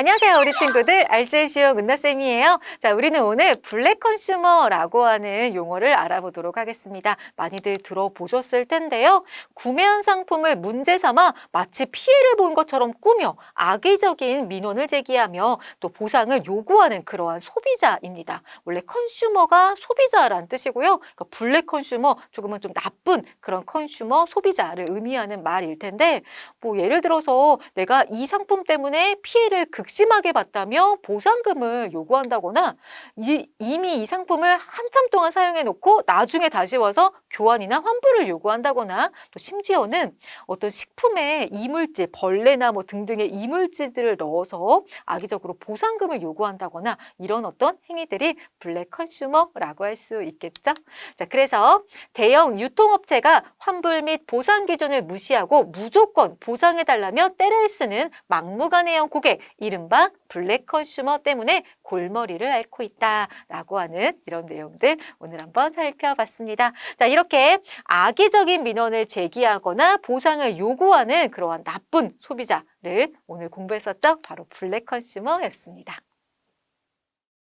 안녕하세요, 우리 친구들. 알쓸시오 은나쌤이에요. 자, 우리는 오늘 블랙 컨슈머라고 하는 용어를 알아보도록 하겠습니다. 많이들 들어보셨을 텐데요. 구매한 상품을 문제 삼아 마치 피해를 본 것처럼 꾸며 악의적인 민원을 제기하며 또 보상을 요구하는 그러한 소비자입니다. 원래 컨슈머가 소비자란 뜻이고요. 그러니까 블랙 컨슈머, 조금은 좀 나쁜 그런 컨슈머 소비자를 의미하는 말일 텐데, 뭐 예를 들어서 내가 이 상품 때문에 피해를 극 심하게 봤다며 보상금을 요구한다거나 이, 이미 이 상품을 한참 동안 사용해 놓고 나중에 다시 와서 교환이나 환불을 요구한다거나 또 심지어는 어떤 식품에 이물질, 벌레나 뭐 등등의 이물질들을 넣어서 악의적으로 보상금을 요구한다거나 이런 어떤 행위들이 블랙 컨슈머라고 할 수 있겠죠. 자, 그래서 대형 유통업체가 환불 및 보상 기준을 무시하고 무조건 보상해달라며 때를 쓰는 막무가내형 고객, 이른바 블랙 컨슈머 때문에 골머리를 앓고 있다라고 하는 이런 내용들 오늘 한번 살펴봤습니다. 자, 이렇게 악의적인 민원을 제기하거나 보상을 요구하는 그러한 나쁜 소비자를 오늘 공부했었죠? 바로 블랙 컨슈머였습니다.